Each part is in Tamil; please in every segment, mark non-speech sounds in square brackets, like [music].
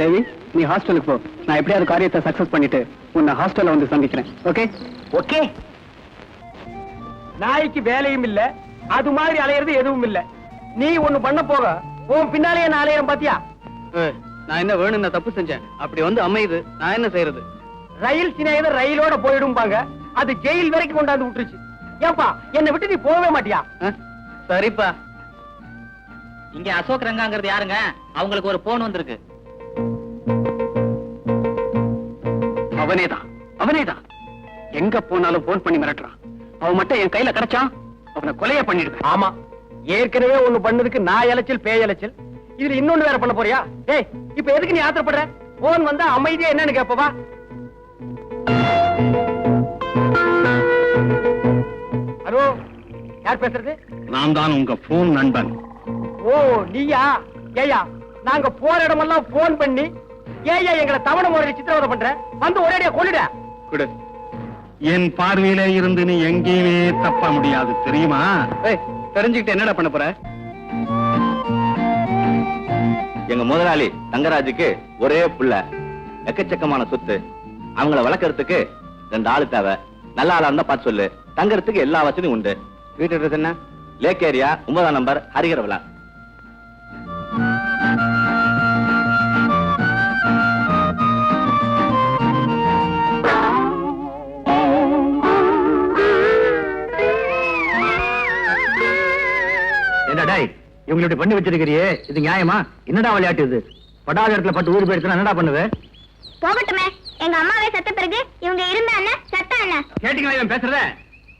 தேவி நீ ஹாஸ்டலுக்கு போ. நான் எப்படியாவது காரியத்தை சக்சஸ் பண்ணிட்டு உன்னை ஹாஸ்டல்ல வந்து சந்திக்கிறேன். ஓகே ஓகே நாய்க்கு வேலையும் இல்ல அது மாதிரி அலையிறது எதுவும் இல்ல. நீ ஒண்ணு பண்ண போக உன் பின்னாலேயே நான் அலையிறேன் பாத்தியா? நான் என்ன வேணும் தப்பு செஞ்சேன். அப்படி வந்து அமையுது. நான் என்ன செய்யறது ரயில் சிநேகிதர் ரயிலோட போயிடும்பாங்க. அது ஜெயில் வரைக்கும் கொண்டாந்து விட்டுருச்சு. ஏன்பா என்னை விட்டு நீ போகவே மாட்டியா? சரிப்பா. இங்க அசோக் ரங்காங்கிறது யாருங்க? அவங்களுக்கு ஒரு போன் வந்திருக்கு. அவனேதான் அவனேதான். எங்க போனாலும் போன் பண்ணி மிரட்டுறான். அவன் மட்டும் என் கையில கிடைச்சான் அவனை கொலைய பண்ணிடுவேன். ஆமா ஏற்கனவே ஒண்ணு பண்ணதுக்கு நான் இலைச்சல் பேய் இலைச்சல் இதுல இன்னொன்னு வேற பண்ண போறியா? டேய் இப்ப எதுக்கு நீ ஆத்திரப்படுற? போன் வந்தா அமைதியா என்னன்னு கேப்பவா ஹலோ யார் பேசுறது? நான் தான் உங்க போன் நண்பன். ஓ நீயா? ஏயா நாங்க போற இடமெல்லாம் போன் பண்ணி ஏயா எங்களை தவணை முறையில் சித்திரவதை பண்ற? வந்து ஒரேடியா கொள்ளுட குடு. என் பார்வையில இருந்து நீ எங்கேயுமே தப்ப முடியாது தெரியுமா? தெரிஞ்சுக்கிட்டு என்னடா பண்ண போற? எங்க முதலாளி தங்கராஜுக்கு ஒரே புள்ள. எக்கச்சக்கமான சொத்து. அவங்கள வளர்க்கறதுக்கு ரெண்டு ஆளு தேவை. நல்ல ஆளா இருந்தா பார்த்து சொல்லு. தங்கறதுக்கு எல்லா வசதியும் உண்டு. வீட்டு என்ன? லேக் ஏரியா ஒன்பதாம் நம்பர் ஹரிகர விழா இவங்களுடைய பண்ணி வச்சிருக்கிறியே இது நியாயமா? என்னடா விளையாட்டு இது? படாத இடத்துல பட்டு ஊர் போயிடுச்சுன்னா என்னடா பண்ணுவ? போகட்டுமே. எங்க அம்மாவே செத்த பிறகு இவங்க இருந்தா என்ன? சத்தா என்ன? கேட்டீங்களா இவன் பேசுறத.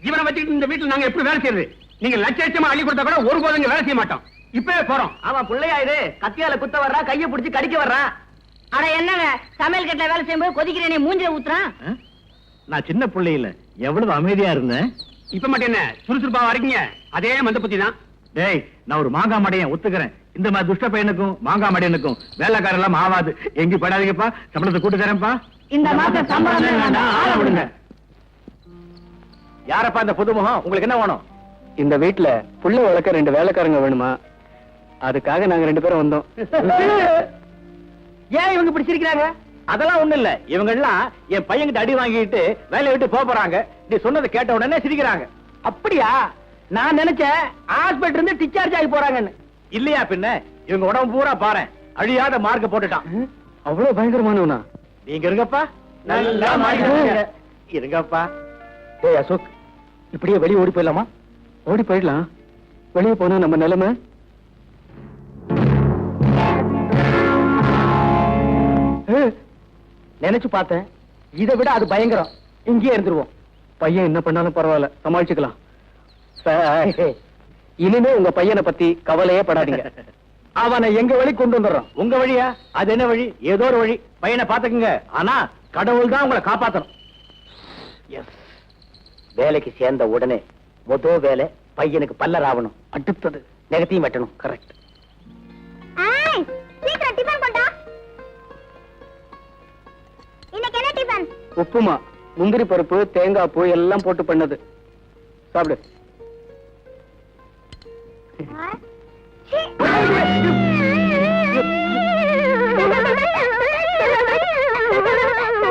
இவனை வச்சுக்கிட்டு இந்த வீட்டுல நாங்க எப்படி வேலை செய்யறது? நீங்க லட்ச லட்சமா அள்ளி கொடுத்தா கூட ஒரு போதும் வேலை செய்ய மாட்டோம். இப்பவே போறோம். அவன் பிள்ளையா இது. கத்தியால குத்த வர்றா கைய பிடிச்சு கடிக்க வர்றா. அட என்னங்க சமையல் கட்டில வேலை செய்யும்போது கொதிக்கிறேனே மூஞ்சில ஊத்துறான் நான் சின்ன பிள்ளை இல்ல. எவ்வளவு அமைதியா இருந்தேன்? இப்ப மட்டும் என்ன? சுறுசுறுப்பா வரீங்க அதே மந்த புத்தி தான் டேய் நான் ஒரு மாங்காய் மடையன் ஒத்துக்கிறேன். இந்த மாதிரி துஷ்ட பையனுக்கும் மாங்காய் மடையனுக்கும் வேலைக்காரன் எல்லாம் ஆவாது. எங்க படாதீங்கப்பா சம்பளத்தை கூட்டு தரேன்ப்பா. இந்த மாசம் சம்பளமே ஆள விடுங்க. யாரப்பா இந்த புதுமுகம்? உங்களுக்கு என்ன வேணும்? இந்த வீட்டுல புள்ள வளர்க்க ரெண்டு வேலைக்காரங்க வேணுமா? அதுக்காக நாங்க ரெண்டு பேரும் வந்தோம். ஏன் இவங்க இப்படி சிரிக்கிறாங்க? அதெல்லாம் ஒண்ணு இல்ல. இவங்க எல்லாம் என் பையன்கிட்ட அடி வாங்கிட்டு வேலையை விட்டு போறாங்க. நீ சொன்னதை கேட்ட உடனே சிரிக்கிறாங்க. அப்படியா? நான் நினைச்சேன் ஹாஸ்பிட்டல் இருந்து டிஸ்சார்ஜ் ஆகி போறாங்கன்னு. இல்லையா பின்ன? இவங்க உடம்பு பூரா பாரு அழியாத மார்க் போட்டுட்டான். அவ்வளவு பயங்கரமானவனா? நீங்க இருங்கப்பா. இருங்கப்பா. ஏய் அசோக் இப்படியே வெளியே ஓடி போயிடலாமா? ஓடி போயிடலாம். வெளியே போனா நம்ம நிலைமை? நினைச்சு பார்த்தேன். இதை விட அது பயங்கரம். இங்கேயே இருந்துருவோம். பையன் என்ன பண்ணாலும் பரவாயில்ல. சமாளிச்சுக்கலாம். இனிமே உங்க பையனை பத்தி கவலையே படாதீங்க. அவனை எங்க வழி கொண்டு வந்துடுறோம்? உங்க வழியா? அது என்ன வழி? ஏதோ ஒரு வழி. பையனை பாத்துக்குங்க ஆனா கடவுள் தான் உங்களை காப்பாத்தணும். வேலைக்கு சேர்ந்த உடனே முத வேலை பையனுக்கு பல்லர் ஆகணும். அடுத்தது நெகத்தையும் வெட்டணும் கரெக்ட் உப்புமா முந்திரி பருப்பு தேங்காய் பூ எல்லாம் போட்டு பண்ணது. சாப்பிடு.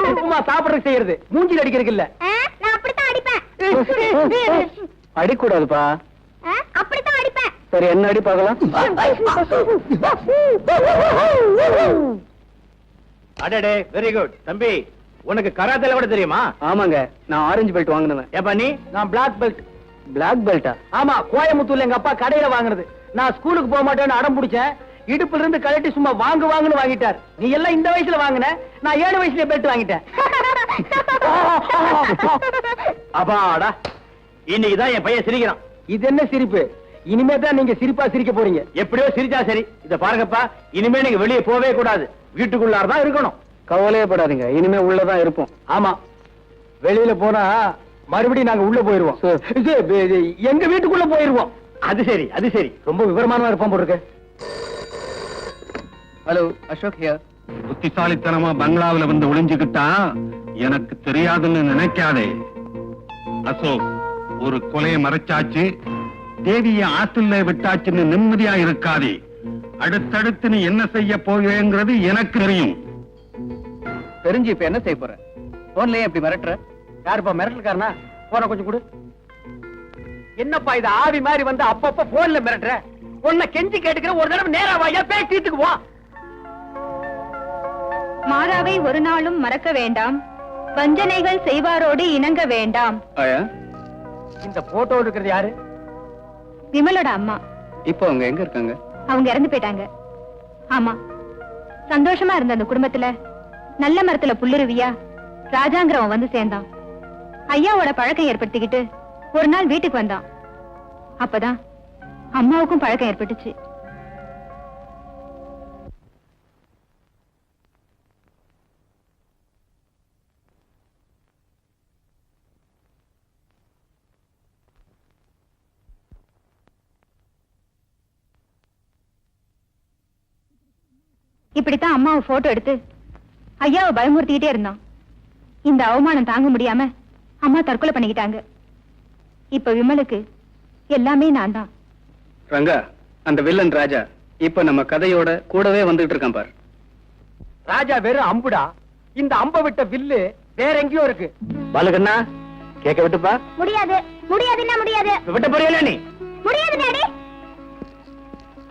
உப்புமா சாப்பிடுறது செய்யறது. மூஞ்சில் அடிக்கிறதுக்கு இல்ல. நான் அப்படித்தான் அடிப்பேன். அடிக்கூடாதுப்பா. ஆ, அப்படித்தான் அடிப்பேன். சரி என்ன அடி பார்க்கலாம்? அடடே வெரி குட் தம்பி உனக்கு கராத்தேல கூட தெரியுமா? ஆமாங்க நான் ஆரஞ்சு பெல்ட் வாங்கினேன் ஏப்பா நீ? நான் பிளாக் பெல்ட் பிளாக் பெல்ட்டா ஆமா கோயம்புத்தூர்ல எங்க அப்பா கடையில வாங்குனது. நான் ஸ்கூலுக்கு போக மாட்டேன்னு அடம் பிடிச்சேன். இடுப்புல இருந்து கழட்டி சும்மா வாங்கு வாங்குன்னு வாங்கிட்டார். நீ எல்லாம் இந்த வயசுல வாங்குன? நான் ஏழு வயசுல பெல்ட் வாங்கிட்டேன். [laughs] அப்பாடா இன்னைக்கு தான் என் பையன் சிரிக்கிறான். இது என்ன சிரிப்பு? இனிமே தான் நீங்க சிரிப்பா சிரிக்க போறீங்க. எப்படியோ சிரிச்சா சரி. இத பாருங்கப்பா இனிமே நீங்க வெளியே போவே கூடாது. வீட்டுக்குள்ளார தான் இருக்கணும். கவலையே படாதீங்க. இனிமே உள்ளதான் இருப்போம். ஆமா. வெளியில போனா மறுபடியும் நாங்க உள்ள போயிருவோம். எங்க வீட்டுக்குள்ள போயிருவோம். அது சரி அது சரி. ரொம்ப விவரமானவா இருப்பான் போட்டுருக்கு. ஹலோ அசோக் ஹியர் புத்திசாலித்தனமா பங்களாவுல வந்து ஒளிஞ்சுக்கிட்டா எனக்கு தெரியாதுன்னு நினைக்காதே. அசோக் ஒரு கொலையை மறைச்சாச்சு தேவிய ஆத்துல விட்டாச்சுன்னு நிம்மதியா இருக்காதே. அடுத்தடுத்து நீ என்ன செய்ய போகிறேங்கிறது எனக்கு தெரியும். தெரிஞ்சு இப்ப என்ன செய்ய போற? போன்லயே இப்படி மிரட்டுற? யாருப்பா மிரட்டல்காரனா? போன கொஞ்சம் கொடு. என்னப்பா இது ஆவி மாதிரி வந்து அப்பப்ப போன்ல மிரட்டுற? உன்னை கெஞ்சி கேட்டுக்கிற ஒரு தடவை நேரா வாயா பேசிட்டுக்கு வா மாறாவை ஒரு நாளும் மறக்க வேண்டாம். வஞ்சனைகள் செய்வாரோடு இணங்க வேண்டாம். இந்த போட்டோ இருக்கிறது யாரு? விமலோட அம்மா. இப்போ அவங்க எங்க இருக்காங்க? அவங்க இறந்து போயிட்டாங்க. ஆமா. சந்தோஷமா இருந்த அந்த குடும்பத்துல. நல்ல மரத்துல புல்லுருவியா ராஜாங்கிறவன் வந்து சேர்ந்தான். ஐயாவோட பழக்கம் ஏற்படுத்திக்கிட்டு ஒரு நாள் வீட்டுக்கு வந்தான். அப்பதான் அம்மாவுக்கும் பழக்கம் ஏற்பட்டுச்சு. இப்படித்தான் அம்மாவை போட்டோ எடுத்து ஐயாவை பயமுறுத்திக்கிட்டே இருந்தான். இந்த அவமானம் தாங்க முடியாம அம்மா தற்கொலை பண்ணிக்கிட்டாங்க. இப்ப விமலுக்கு எல்லாமே நான் தான். ரங்கா அந்த வில்லன் ராஜா இப்ப நம்ம கதையோட கூடவே வந்துட்டு இருக்கான் பார். ராஜா வெறும் அம்புடா. இந்த அம்ப விட்ட வில்லு வேற எங்கேயோ இருக்கு. பாலுகண்ணா கேட்க விட்டுப்பா முடியாது. முடியாதுன்னா முடியாது. விட்ட போறீங்களா நீ? முடியாது டாடி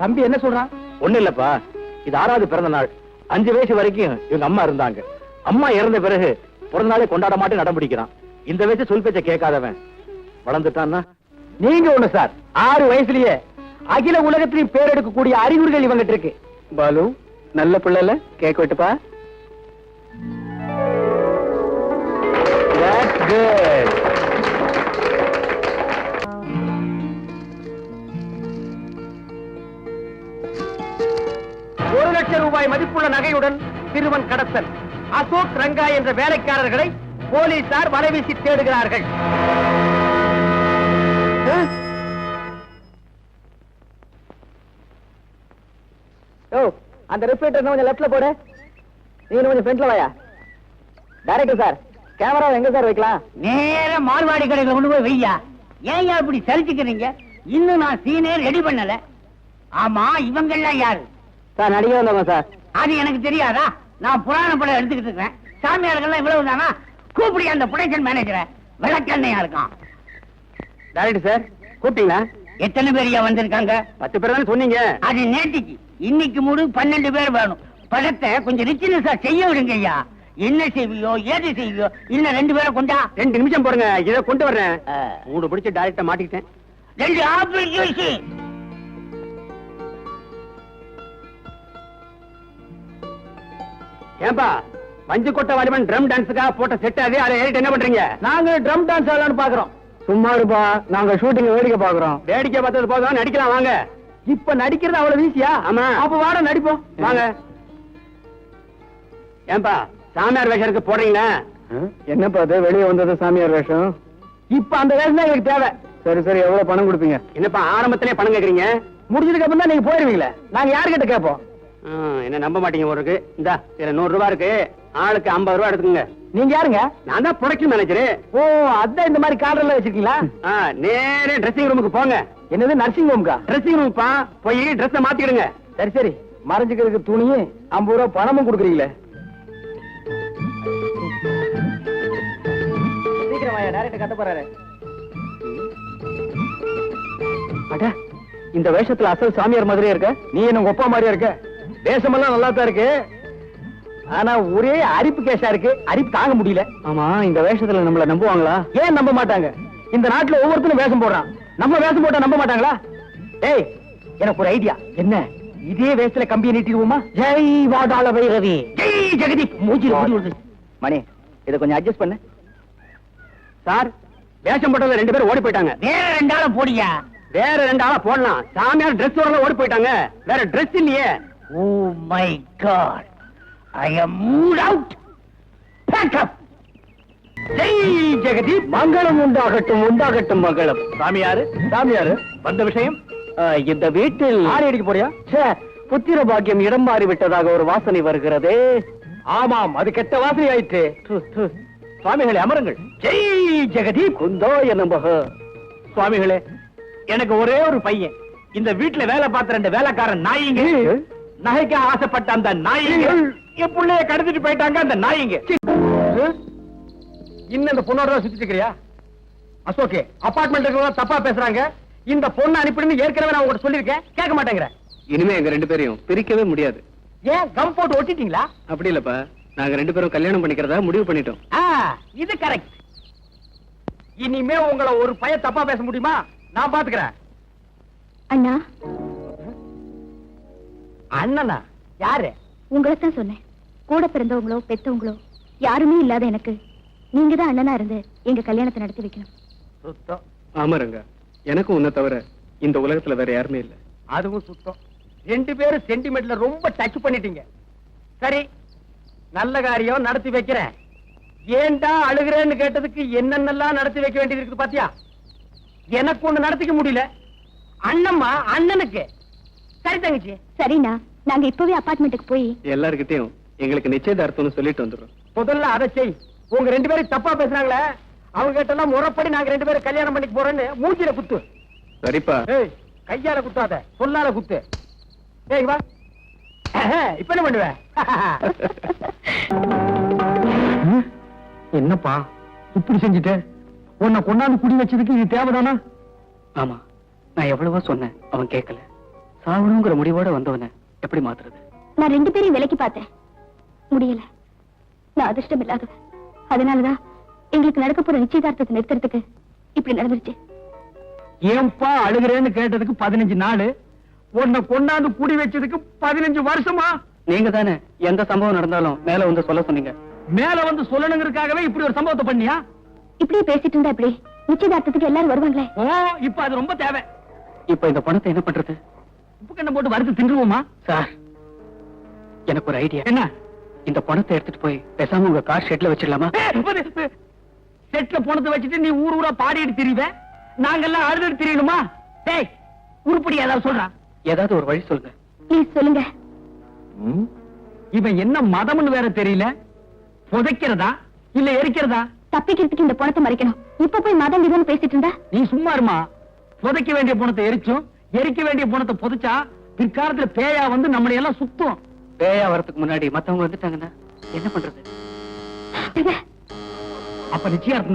தம்பி என்ன சொல்றான்? ஒண்ணு இல்லப்பா. இது ஆறாவது பிறந்த நாள். அஞ்சு வயசு வரைக்கும் இவங்க அம்மா இருந்தாங்க. அம்மா இறந்த பிறகு பிறந்த நாளை கொண்டாட மாட்டேன் நடம் பிடிக்கிறான். இந்த வயசு சொல் பேச்ச கேட்காதவன். வளர்ந்துட்டான்னா? நீங்க ஒண்ணு சார் ஆறு வயசுலயே அகில உலகத்திலையும் பேர் எடுக்கக்கூடிய அறிகுறிகள் இவங்கிட்ட இருக்கு. பாலு நல்ல பிள்ளைல கேக் வெட்டுப்பா. ஒரு லட்சம் ரூபாய் மதிப்புள்ள நகையுடன் சிறுவன் கடத்தல். அசோக் ரங்கா என்ற வேலைக்காரர்களை போலீசார் வலைவீசி தேடுகிறார்கள். அந்த ரிப்பீட்டர் கொஞ்சம் லெஃப்ட்ல போடு. நீ இன்னும் கொஞ்சம் ஃப்ரண்ட்ல வாயா. டைரக்டர் சார் கேமரா எங்க சார் வைக்கலாம்? நேர மார்வாடி கடையில கொண்டு போய் வையா. ஏன் இப்படி சரிச்சுக்கிறீங்க இன்னும் நான் சீனே ரெடி பண்ணல. ஆமா இவங்க எல்லாம் யாரு? சார் நடிகை வந்தவங்க சார் அது எனக்கு தெரியாதா? நான் புராண படம் எடுத்துக்கிட்டு இருக்கேன் சாமியார்கள்லாம் இவ்வளவு தானா கூப்பிடி அந்த ப்ரொடக்ஷன் மேனேஜரை விளக்கண்ணையா இருக்கான் டைரக்டர் சார்? கூப்பிட்டீங்களா? எத்தனை பேரையா வந்திருக்காங்க? பத்து பேர் தானே சொன்னீங்க. அது நேற்றுக்கு இன்னைக்கு மூணு பன்னெண்டு பேர் வேணும். படத்தை கொஞ்சம் ரிச்சினஸா செய்ய விடுங்க ஐயா. என்ன செய்வியோ ஏது செய்வியோ இன்னும் ரெண்டு பேரை கொண்டா? ரெண்டு நிமிஷம் போடுங்க இதை கொண்டு வர்றேன். மூணு பிடிச்சு டைரக்டா மாட்டிக்கிட்டேன். ரெண்டு ஆப்பிள் ஜூஸ் ஏன்பா? மஞ்சு கொட்டை வாலிபன் ட்ரம் டான்ஸுக்காக போட்ட செட் அது அதை ஏறிட்டு என்ன பண்றீங்க? நாங்க ட்ரம் டான்ஸ் ஆடலாம்னு பாக்குறோம் சும்மா இருப்பா நாங்க ஷூட்டிங் வேடிக்கை பாக்குறோம் வேடிக்கை பார்த்தது போதும் நடிக்கலாம் வாங்க. இப்ப நடிக்கிறது அவ்வளவு ஈஸியா ஆமா. அப்ப வாட நடிப்போம். வாங்க. ஏன்பா சாமியார் வேஷம் இருக்கு போடுறீங்களா? என்னப்பா அது? வெளியே வந்தது சாமியார் வேஷம்? இப்ப அந்த வேஷம் தான் எங்களுக்கு தேவை. சரி சரி எவ்வளவு பணம் கொடுப்பீங்க? என்னப்பா ஆரம்பத்திலே பணம் கேக்குறீங்க? முடிஞ்சதுக்கு அப்புறம் தான் நீங்க போயிருவீங்களே. நாங்க யார்கிட்ட கேட்போம்? என்ன நம்ப மாட்டீங்க ஒரு இருக்கு. இந்த இதுல நூறு ரூபாய் இருக்கு. ஆளுக்கு ஐம்பது ரூபாய் எடுத்துக்கோங்க. நீங்க யாருங்க? நான் தான் ப்ரொடக்ஷன் மேனேஜர் ஓ அதான் இந்த மாதிரி கார்டர்ல வச்சிருக்கீங்களா? நேரே ட்ரெஸ்ஸிங் ரூமுக்கு போங்க. என்னது நர்சிங் ரூமுக்கா ட்ரெஸ்ஸிங் ரூம்ப்பா போய் ட்ரெஸ்ஸ மாத்திக்கிடுங்க சரி சரி. மறைஞ்சுக்கிறதுக்கு துணியும் ஐம்பது ரூபாய் பணமும் கொடுக்குறீங்களே. இந்த வேஷத்துல அசல் சாமியார் மாதிரியே இருக்க? நீ என்ன அப்பா மாதிரியா இருக்க? வேஷமெல்லாம் நல்லா தான் இருக்கு. ஆனா ஒரே அரிப்பு கேஷா இருக்கு. அரிப்பு தாங்க முடியல. ஆமா இந்த வேஷத்துல நம்மள நம்புவாங்களா? ஏன் நம்ப மாட்டாங்க? இந்த நாட்டுல ஒவ்வொருத்தரும் வேஷம் போடுறான். நம்ம வேஷம் போட்டா நம்ப மாட்டாங்களா? ஏய் எனக்கு ஒரு ஐடியா என்ன? இதே வேஷத்துல கம்பியை நீட்டிடுவோமா? ஜெய் வாடாள வைரவி ஜெய் ஜெகதீப் மூஞ்சி மணி இதை கொஞ்சம் அட்ஜஸ்ட் பண்ணு. சார் வேஷம் போட்டதுல ரெண்டு பேரும் ஓடி போயிட்டாங்க. வேற ரெண்டாலும் போடியா வேற ரெண்டு ஆளா போடலாம். சாமியார் ட்ரெஸ் ஓட ஓடி போயிட்டாங்க. வேற ட்ரெஸ் இல்லையே. ஓ my god I am mood out pack up Jai Jagdeep. மங்களம் உண்டாகட்டும் உண்டாகட்டும் மங்களம். சாமியாரு? சாமியாரு? வந்த விஷயம்? இந்த வீட்டில் ஆணி அடிக்க போறியா? ச்சே, புத்திர பாக்கியம் இடம் மாறி விட்டதாக ஒரு வாசனை வருகிறதே. ஆமாம் அது கெட்ட வாசனை ஆயிற்று. சுவாமிகளே அமருங்கள். ஜெய் ஜெகதீப். குந்தோ என்னும்பக சுவாமிகளே எனக்கு ஒரே ஒரு பையன். இந்த வீட்டுல வேலை பார்த்த ரெண்டு வேலைக்காரன் நாயிங்க நகைக்கு ஆசைப்பட்ட அந்த நாயிங்க என் புள்ளைய கடத்திட்டு போயிட்டாங்க அந்த நாயிங்க இன்னும் இந்த பொண்ணோட தான் சுத்திட்டு இருக்கிறியா? அசோகே அபார்ட்மெண்ட் தப்பா பேசுறாங்க. இந்த பொண்ணு அனுப்பிடுன்னு ஏற்கனவே நான் உங்ககிட்ட சொல்லியிருக்கேன். கேட்க மாட்டேங்கிற. இனிமே எங்க ரெண்டு பேரையும் பிரிக்கவே முடியாது. ஏன் கம் போட்டு ஒட்டிட்டீங்களா? அப்படி இல்லப்பா. நாங்க ரெண்டு பேரும் கல்யாணம் பண்ணிக்கிறதா முடிவு பண்ணிட்டோம். ஆ, இது கரெக்ட் இனிமே உங்களை ஒரு பையன் தப்பா பேச முடியுமா? நான் பாத்துக்கிறேன். அண்ணா அண்ணனா? யாரு? உங்களை தான் சொன்னேன். கூட பிறந்தவங்களோ பெத்தவங்களோ யாருமே இல்லாத எனக்கு நீங்க தான் அண்ணனா இருந்து எங்க கல்யாணத்தை நடத்தி வைக்கணும். சுத்தம். ஆமா ரங்கா எனக்கும் உன்னை தவிர இந்த உலகத்துல வேற யாருமே இல்ல. அதுவும் சுத்தம். ரெண்டு பேரும் சென்டிமெண்ட்ல ரொம்ப டச் பண்ணிட்டீங்க. சரி நல்ல காரியம் நடத்தி வைக்கிறேன். ஏன்டா அழுகிறேன்னு கேட்டதுக்கு என்னென்னலாம் நடத்தி வைக்க வேண்டியது இருக்குது பாத்தியா? எனக்கு ஒண்ணு நடத்திக்க முடியல. அண்ணம்மா அண்ணனுக்கு. சரி தங்கச்சி சரிண்ணா. நாங்க இப்பவே அபார்ட்மெண்ட்டுக்கு போய் எல்லார்கிட்டயும் எங்களுக்கு நிச்சயதார்த்தம்னு சொல்லிட்டு வந்துடுறோம். முதல்ல அதை செய். உங்க ரெண்டு பேரும் தப்பா பேசுறாங்களே அவங்க கிட்ட எல்லாம் முறைப்படி நாங்க ரெண்டு பேரும் கல்யாணம் பண்ணிக்க போறோன்னு மூஞ்சில குத்து. சரிப்பா. ஏய் கையால குத்தாத சொல்லால குத்து. ஏய் வா. இப்ப என்ன பண்ணுவ? என்னப்பா? இப்படி செஞ்சுட்ட? உன்னை கொண்டாந்து குடி வச்சதுக்கு இது தேவைதானா? ஆமா. நான் எவ்வளவோ சொன்னேன் அவன் கேட்கல. சாவணுங்கிற முடிவோட வந்தவன எப்படி மாத்துறது? நான் ரெண்டு பேரையும் விலைக்கு பார்த்தேன். முடியல. நான் அதிர்ஷ்டம் இல்லாதவ அதனாலதான் எங்களுக்கு நடக்க போற நிச்சயதார்த்தத்தை நிறுத்துறதுக்கு இப்படி நடந்துருச்சு. ஏன்பா அழுகிறேன்னு கேட்டதுக்கு பதினஞ்சு நாள்? உன்னை கொண்டாந்து குடி வச்சதுக்கு பதினஞ்சு வருஷமா? நீங்க தானே எந்த சம்பவம் நடந்தாலும் மேல வந்து சொல்ல சொன்னீங்க. மேல வந்து சொல்லணுங்கிறதுக்காகவே இப்படி ஒரு சம்பவத்தை பண்ணியா? இப்படியே பேசிட்டு இருந்தா இப்படி நிச்சயதார்த்தத்துக்கு எல்லாரும் வருவாங்களே? ஓ இப்ப அது ரொம்ப தேவை. இப்ப இந்த பணத்தை என்ன பண்றது? உப்பு கண்ணை போட்டு வறுத்து தின்றுவோமா? சார் எனக்கு ஒரு ஐடியா என்ன? இந்த பணத்தை எடுத்துட்டு போய் பேசாம உங்க கார் ஷெட்ல வச்சிடலாமா? செட்ல போனதை வச்சுட்டு நீ ஊர் ஊரா பாடிட்டு திரிவ? நாங்கெல்லாம் அழுதுட்டு திரியணுமா? டேய் உருப்படி ஏதாவது சொல்றான் ஏதாவது ஒரு வழி சொல்லுங்க. ப்ளீஸ் சொல்லுங்க. இவன் என்ன மதம்னு வேற தெரியல? புதைக்கிறதா? இல்ல எரிக்கிறதா? தப்பிக்கிறதுக்கு இந்த பணத்தை மறைக்கணும். இப்ப போய் மதம் இதுன்னு பேசிட்டு இருந்தா? நீ சும்மா இருமா. புதைக்க வேண்டிய பணத்தை எரிச்சும் எரிக்க வேண்டிய பணத்தை புதைச்சா பிற்காலத்துல பேயா வந்து நம்மளை எல்லாம் சுத்தும். பேயா வரதுக்கு முன்னாடி மத்தவங்க வந்துட்டாங்கன்னா என்ன பண்றது? அப்ப நிச்சயம்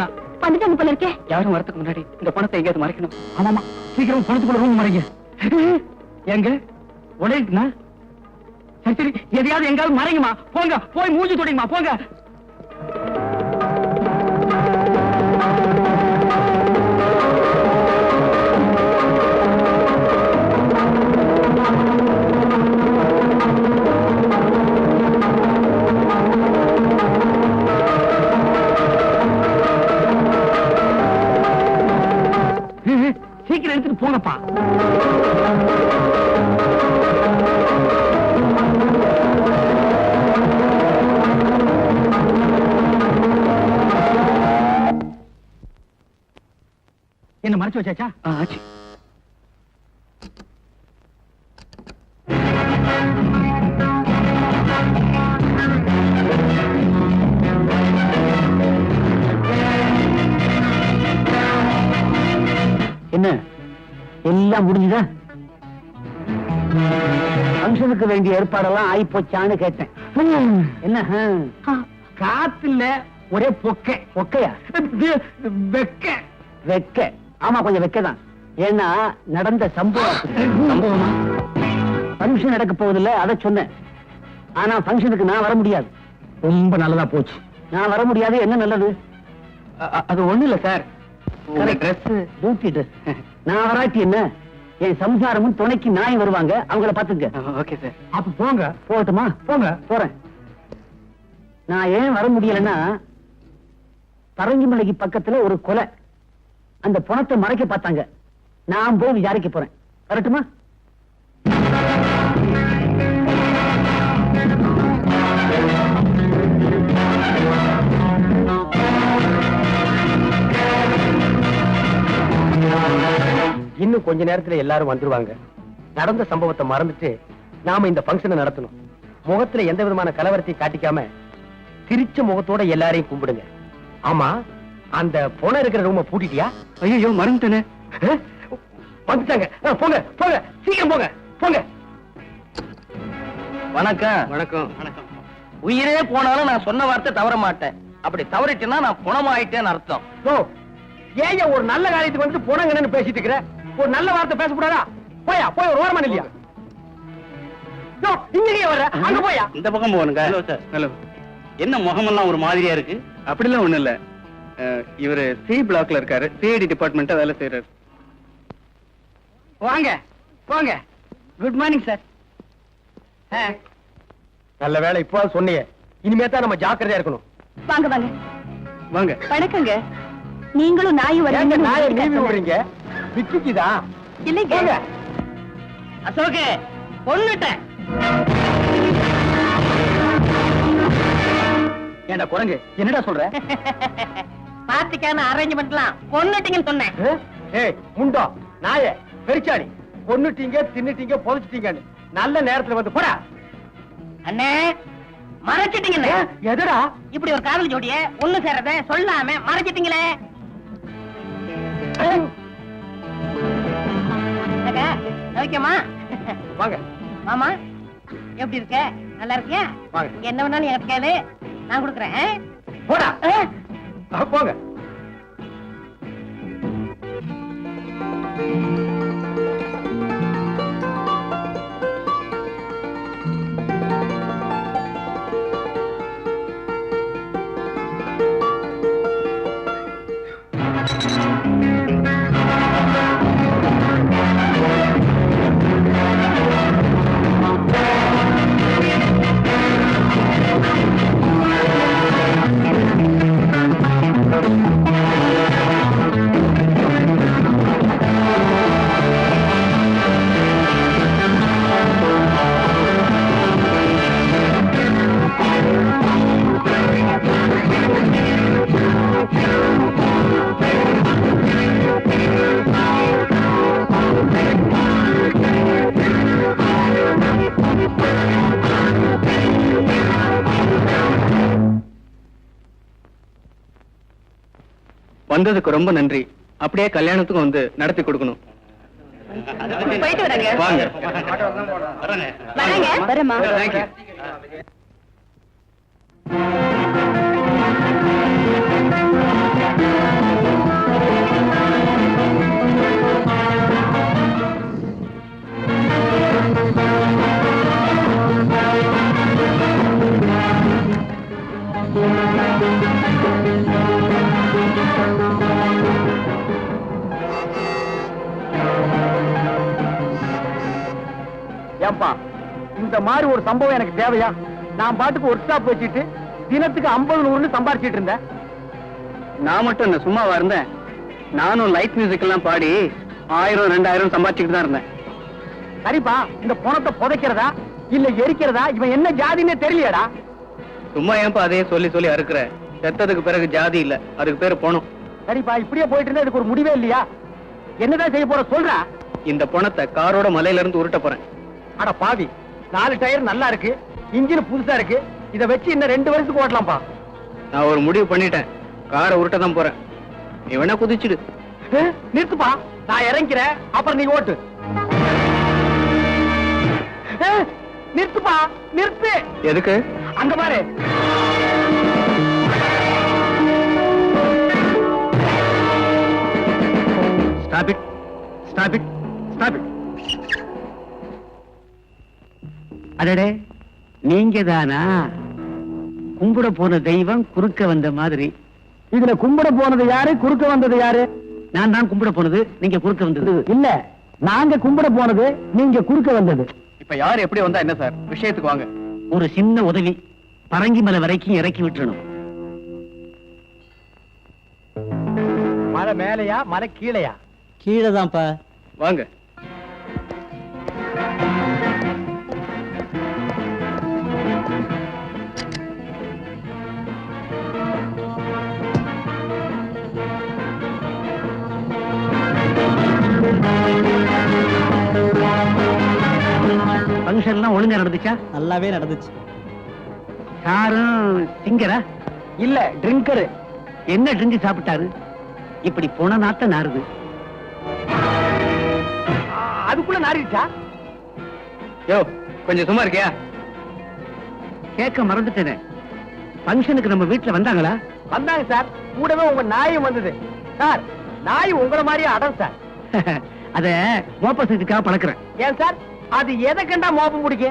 வந்துட்டாங்க போல இருக்கே. யாரும் வரதுக்கு முன்னாடி இந்த பணத்தை எங்கேயாவது மறைக்கணும். ஆமாமா. சீக்கிரம் பணத்துக்குள்ள ரூம் மறைங்க. எங்க? உடையுதுனா சரி சரி. எதையாவது எங்காவது மறைங்கம்மா. போங்க போய் மூஞ்சி தொடைங்கம்மா. போங்க. என்ன மறைச்சு வச்சாச்சா? ஆச்சு. என்ன? எல்லாம் முடிஞ்சுதா? ஃபங்க்ஷனுக்கு வேண்டிய ஏற்பாடெல்லாம் போச்சான்னு கேட்டேன். என்ன? காத்துல ஒரே பொக்கை. ஒக்கையா வெக்க. வெக்க. ஆமா கொஞ்சம் வெக்கதான். ஏன்னா நடந்த சம்பவம். சம்பவமா? ஃபங்க்ஷன் நடக்க போகுதுல்ல அதை சொன்னேன். ஆனா ஃபங்க்ஷனுக்கு நான் வர முடியாது. ரொம்ப நல்லதா போச்சு. நான் வர முடியாது என்ன நல்லது? அது ஒண்ணு இல்ல சார். நான் வராட்டி என்ன? என் சம்சாரமும் துணைக்கு நாய் வருவாங்க அவங்கள ஓகே சார். அப்ப போங்க. போகட்டுமா? போங்க போறேன். நான் ஏன் வர முடியலன்னா பரங்கிமலைக்கு பக்கத்துல ஒரு கொலை. அந்த பணத்தை மறைக்க பார்த்தாங்க. நான் போய் விசாரிக்க போறேன். வரட்டுமா? இன்னும் கொஞ்ச நேரத்துல எல்லாரும் வந்துருவாங்க. நடந்த சம்பவத்தை மறந்துட்டு நாம இந்த பங்கனை நடத்தணும். முகத்துல எந்த விதமான கலவரத்தையும் காட்டிக்காம சிரிச்ச முகத்தோட எல்லாரையும் கும்பிடுங்க. ஆமா? அந்த பொணம் இருக்கிற ரூம பூட்டிட்டியா? ஐயோ மறந்துட்டேனே. வந்துட்டாங்க. போங்க போங்க. சீக்கிரம் போங்க போங்க. வணக்கம். வணக்கம். வணக்கம். உயிரே போனாலும் நான் சொன்ன வார்த்தை தவற மாட்டேன். அப்படி தவறிட்டேன்னா நான் குணமாயிட்டேன்னு அர்த்தம். ஓ ஏன் ஒரு நல்ல காரியத்துக்கு வந்து புணங்கன்னு பேசிட்டு இருக்கிற? ஒரு நல்ல வார்த்தை பேசக்கூடாதா? போயா போய் ஒரு ஓரமான இல்லையா யோ, இங்கேயே வர்ற. அங்க போயா? இந்த பக்கம் போகணுங்க. Hello sir. ஹலோ என்ன முகமெல்லாம் ஒரு மாதிரியா இருக்கு? அப்படிலாம் ஒண்ணும் இல்ல அஹ், இவரு சி பிளாக்ல இருக்காரு. சிஐடி டிபார்ட்மெண்ட்டா வேலை செய்யறாரு வாங்க போங்க குட் மார்னிங் சார் நல்ல வேலை இப்போ சொன்னீங்க இனிமே தான் நம்ம ஜாக்கிரதையா இருக்கணும். வாங்க வாங்க. வாங்க. வணக்கங்க. நீங்களும் நாயும் ஏங்க நாயை நீவி விடுறீங்க? விக்கிக்குதா இல்லைங்க. அசோகே பொண்ணுட்டேன் ஏண்டா குரங்கு? என்னடா சொல்ற? [laughs] பார்ட்டிக்கான அரேஞ்ச்மெண்ட்லாம் பொண்ணுட்டீங்கன்னு சொன்னேன்? ஏய் முண்டோ நாயே பெருச்சாடி. கொன்னுட்டீங்க தின்னுட்டீங்க புதைச்சிட்டீங்கன்னு நல்ல நேரத்துல வந்து போடா. அண்ணே மறைச்சிட்டீங்கண்ணே. ஏ, எதுடா? இப்படி ஒரு காதல் ஜோடிய ஒண்ணு சேரத சொல்லாம மறைச்சிட்டீங்களே. சௌக்கியமா வாங்க. மாமா எப்படி இருக்க? நல்லா இருக்கியா? என்ன வேணாலும் எனக்கு கேளு. நான் கொடுக்குறேன்? போடா. போங்க. வந்ததுக்கு ரொம்ப நன்றி. அப்படியே கல்யாணத்துக்கும் வந்து நடத்தி கொடுக்கணும். போயிட்டு வராங்க. வாங்க. வராங்க. வரமா தேங்க்யூ மாதிரி ஒரு சம்பவம் எனக்கு தேவையா? நான் பாட்டுக்கு ஒர்க் ஷாப் வச்சுட்டு தினத்துக்கு ஐம்பது நூறுன்னு சம்பாரிச்சிட்டு இருந்தேன். நான் மட்டும் என்ன சும்மாவா இருந்தேன். நானும் லைட் மியூசிக் எல்லாம் பாடி ஆயிரம் ரெண்டாயிரம் சம்பாதிச்சுட்டு தான் இருந்தேன். சரிப்பா இந்த பணத்தை புதைக்கிறதா? இல்ல எரிக்கிறதா? இவன் என்ன ஜாதின்னே தெரியலடா சும்மா ஏன்பா அதையே சொல்லி சொல்லி அறுக்குற? செத்ததுக்கு பிறகு ஜாதி இல்ல அதுக்கு பேரு போனோம் சரிப்பா இப்படியே போயிட்டு இருந்தா இதுக்கு ஒரு முடிவே இல்லையா? என்னதான் செய்ய போற சொல்றா? இந்த பணத்தை காரோட மலையில இருந்து உருட்ட போறேன். அட பாவி. நாலு டயர் நல்லா இருக்கு இன்ஜின் புதுசா இருக்கு. இத வச்சு இன்னும் ரெண்டு வருஷத்துக்கு ஓட்டலாம்ப்பா. நான் ஒரு முடிவு பண்ணிட்டேன். காரை உருட்ட தான் போறேன். நீ வேணா குதிச்சிடு. நிறுத்துப்பா. நான் இறங்கிறேன். அப்புறம் நீ ஓட்டு. நிறுத்துப்பா. நிறுத்து. எதுக்கு? அங்க பாரு. Stop it stop it stop it அடடே நீங்க தானா கும்பிட போன தெய்வம் குறுக்க வந்த மாதிரி. இதுல கும்பிட போனது யாரு? குறுக்க வந்தது யாரு? நான் தான் கும்பிட போனது நீங்க குறுக்க வந்தது. இல்ல நாங்க கும்பிட போனது நீங்க குறுக்க வந்தது. இப்ப யார் எப்படி வந்தா என்ன சார்? விஷயத்துக்கு வாங்க. ஒரு சின்ன உதவி. பரங்கி மலை வரைக்கும் இறக்கி விட்டுறணும். மலை மேலையா மலை கீழையா? கீழே தான்ப்பா வாங்க. ஃபங்க்ஷன் எல்லாம் ஒழுங்கா நடந்துச்சா? நல்லாவே நடந்துச்சு. யாரும் சிங்கரா? இல்ல ட்ரிங்கரு என்ன ட்ரிங்க் சாப்பிட்டாரு? இப்படி போன நாத்த நாறுது அதுக்குள்ள நாரிடுச்சா யோ கொஞ்சம் சும்மா இருக்கியா? கேட்க மறந்துட்டேனே. ஃபங்க்ஷனுக்கு நம்ம வீட்டுல வந்தாங்களா? வந்தாங்க சார். கூடவே உங்க நாயும் வந்தது. சார் நாய் உங்கள மாதிரியே அடம் சார். [laughs] அத மோப்ப சீட்டுக்காக பழக்கிறேன். ஏன் சார்? அது எதை கண்டா மோப்பம் பிடிக்க